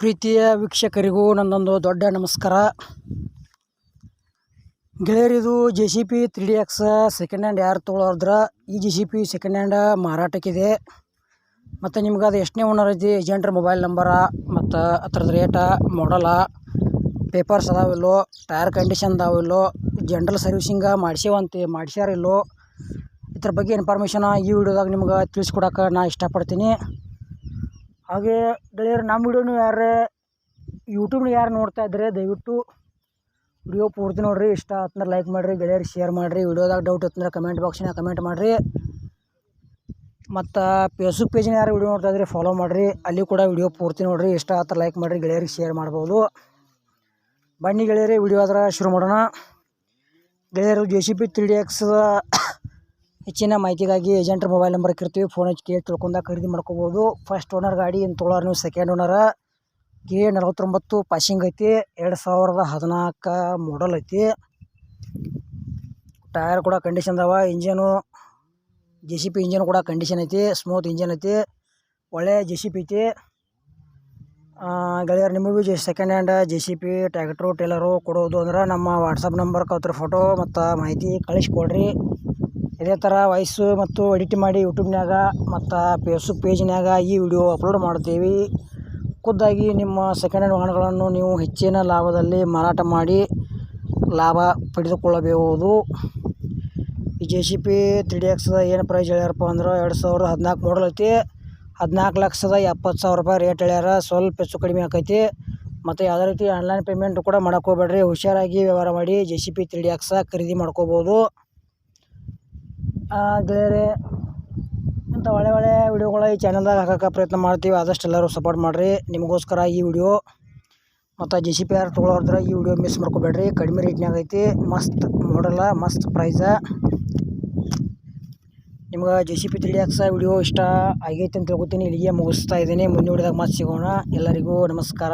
ಪ್ರೀತಿಯ ವೀಕ್ಷಕರಿಗೂ ನನ್ನೊಂದು ದೊಡ್ಡ ನಮಸ್ಕಾರ. ಗೆಳೆಯರಿದು J C B three D X second hand ಯಾರು ತೊಗೊಳೋದ್ರ ಈ J C B second hand ಮಾರಾಟಕ್ಕಿದೆ. ಮತ್ತು ನಿಮ್ಗೆ ಅದು ಎಷ್ಟನೇ ಓನರ್ ಐತಿ ಏಜೆಂಟ್ರ ಮೊಬೈಲ್ ನಂಬರ ಮತ್ತು ಅದ್ರದ್ದು ರೇಟ ಮಾಡಲ ಪೇಪರ್ಸ್ ಅದಾವಿಲ್ಲೋ ಟೈರ್ ಕಂಡೀಷನ್ ಅದಾವಿಲ್ಲೋ ಜನ್ರಲ್ ಸರ್ವಿಸಿಂಗ ಮಾಡಿಸೇವಂತೆ ಮಾಡ್ಸ್ಯಾರ ಇಲ್ಲೋ, ಇದ್ರ ಬಗ್ಗೆ ಇನ್ಫಾರ್ಮೇಷನ ಈ ವಿಡಿಯೋದಾಗ ನಿಮ್ಗೆ ತಿಳಿಸ್ಕೊಡಕ್ಕೆ ನಾ ಇಷ್ಟಪಡ್ತೀನಿ. ಹಾಗೆ ಗೆಳೆಯರು, ನಮ್ಮ ವಿಡಿಯೋನು ಯಾರೇ ಯೂಟ್ಯೂಬ್ನ ಯಾರು ನೋಡ್ತಾ ಇದ್ದರೆ ದಯವಿಟ್ಟು ವಿಡಿಯೋ ಪೂರ್ತಿ ನೋಡಿರಿ, ಇಷ್ಟ ಆತಂದ್ರೆ ಲೈಕ್ ಮಾಡಿರಿ, ಗೆಳೆಯರು ಶೇರ್ ಮಾಡಿರಿ. ವಿಡಿಯೋದಾಗ ಡೌಟ್ ಇತ್ತಂದ್ರೆ ಕಮೆಂಟ್ ಬಾಕ್ಸ್ನಾಗ ಕಮೆಂಟ್ ಮಾಡಿರಿ. ಮತ್ತು ಫೇಸ್ಬುಕ್ ಪೇಜ್ನ ಯಾರು ವಿಡಿಯೋ ನೋಡ್ತಾ ಇದ್ರಿ ಫಾಲೋ ಮಾಡಿರಿ. ಅಲ್ಲಿ ಕೂಡ ವಿಡಿಯೋ ಪೂರ್ತಿ ನೋಡಿರಿ. ಇಷ್ಟ ಆತ ಲೈಕ್ ಮಾಡಿರಿ, ಗೆಳೆಯರಿಗೆ ಶೇರ್ ಮಾಡ್ಬೋದು. ಬನ್ನಿ ಗೆಳೆಯರಿ, ವಿಡಿಯೋ ಆದ್ರೆ ಶುರು ಮಾಡೋಣ. ಗೆಳೆಯರು J C B three D X ಹೆಚ್ಚಿನ ಮಾಹಿತಿಗಾಗಿ ಏಜೆಂಟ್ರ ಮೊಬೈಲ್ ನಂಬರ್ ಇರ್ತೀವಿ ಫೋನ್ ಹಚ್ಚಿ ಕೇಳಿ ತಿಳ್ಕೊಂಡಾಗ ಖರೀದಿ ಮಾಡ್ಕೋಬೋದು. ಫಸ್ಟ್ ಓನರ್ ಗಾಡಿ ಏನು ತೊಗೊಳೋರು ನೀವು ಸೆಕೆಂಡ್ ಓನರ ಕೆ ನಲವತ್ತೊಂಬತ್ತು ಪಾಸಿಂಗ್ ಐತಿ. ಎರಡು ಸಾವಿರದ ಹದಿನಾಲ್ಕು ಮಾಡಲ್ ಐತಿ. ಟಯರ್ ಕೂಡ ಕಂಡೀಷನ್ ಅದಾವ. Engine J C B engine ಕೂಡ ಕಂಡೀಷನ್ ಐತಿ. ಸ್ಮೂತ್ ಇಂಜನ್ ಐತಿ. ಒಳ್ಳೆ ಜೆ ಸಿ ಪಿ ಐತಿ. ಗೆಳೆಯರು, ನಿಮಗೂ J second hand J C B tractor trailer ಕೊಡೋದು ಅಂದ್ರೆ ನಮ್ಮ ವಾಟ್ಸಪ್ ನಂಬರ್ ಅವ್ರ ಫೋಟೋ ಮತ್ತು ಮಾಹಿತಿ ಕಳಿಸ್ಕೊಡ್ರಿ. ಇದೇ ಥರ ವಾಯ್ಸು ಮತ್ತು ಎಡಿಟ್ ಮಾಡಿ ಯೂಟ್ಯೂಬ್ನಾಗ ಮತ್ತು ಫೇಸ್ಬುಕ್ ಪೇಜ್ನಾಗ ಈ ವಿಡಿಯೋ ಅಪ್ಲೋಡ್ ಮಾಡ್ತೀವಿ ಖುದ್ದಾಗಿ ನಿಮ್ಮ ಸೆಕೆಂಡ್ ಹ್ಯಾಂಡ್ ವಾಹನಗಳನ್ನು ನೀವು ಹೆಚ್ಚಿನ ಲಾಭದಲ್ಲಿ ಮಾರಾಟ ಮಾಡಿ ಲಾಭ ಪಡೆದುಕೊಳ್ಳಬಹುದು. ಈ J C B three D ಎಕ್ಸ್ದ ಏನು ಪ್ರೈಸ್ ಹೇಳ್ಯಾರಪ್ಪ ಅಂದ್ರೆ ಎರಡು ಸಾವಿರದ ಹದಿನಾಲ್ಕು ಮಾಡಲ್ ಐತಿ. ಹದಿನಾಲ್ಕು ಲಕ್ಷದ ಎಪ್ಪತ್ತು ಸಾವಿರ ರೂಪಾಯಿ ರೇಟ್ ಹೇಳ್ಯಾರ. ಸ್ವಲ್ಪ ಹೆಚ್ಚು ಕಡಿಮೆ ಆಕೈತಿ. ಮತ್ತು ಯಾವುದೇ ರೀತಿ ಆನ್ಲೈನ್ ಪೇಮೆಂಟ್ ಕೂಡ ಮಾಡೋಕ್ಕೋಗ್ಬೇಡ್ರಿ ಹುಷಾರಾಗಿ ವ್ಯವಹಾರ ಮಾಡಿ J C B three D X ಖರೀದಿ ಮಾಡ್ಕೋಬೋದು ಗೆಳೆಯರೆ ಇಂಥ ಒಳ್ಳೆ ಒಳ್ಳೆ ವಿಡಿಯೋಗಳ ಈ ಚಾನಲ್ದಾಗ ಹಾಕೋಕೆ ಪ್ರಯತ್ನ ಮಾಡ್ತೀವಿ. ಆದಷ್ಟು ಎಲ್ಲರೂ ಸಪೋರ್ಟ್ ಮಾಡಿರಿ. ನಿಮಗೋಸ್ಕರ ಈ ವಿಡಿಯೋ ಮತ್ತು ಜಿ ಸಿ ಪಿ ಆರ್ ತೊಗೊಳೋದ್ರೆ ಈ ವಿಡಿಯೋ ಮಿಸ್ ಮಾಡ್ಕೋಬೇಡ್ರಿ. ಕಡಿಮೆ ರೇಟ್ನಾಗ ಐತಿ. ಮಸ್ತ್ ಮಾಡಲ್ಲ ಮಸ್ತ್ ಪ್ರೈಸ ನಿಮ್ಗೆ J C B X video ಇಷ್ಟ ಆಗೈತೆ ಅಂತ ತಿಳ್ಕೊತೀನಿ. ಇಲ್ಲಿಗೆ ಮುಗಿಸ್ತಾ ಇದ್ದೀನಿ. ಮುಂದೆ ವಿಡಿಯೋದಾಗ ಮತ್ತೆ ಸಿಗೋಣ. ಎಲ್ಲರಿಗೂ ನಮಸ್ಕಾರ.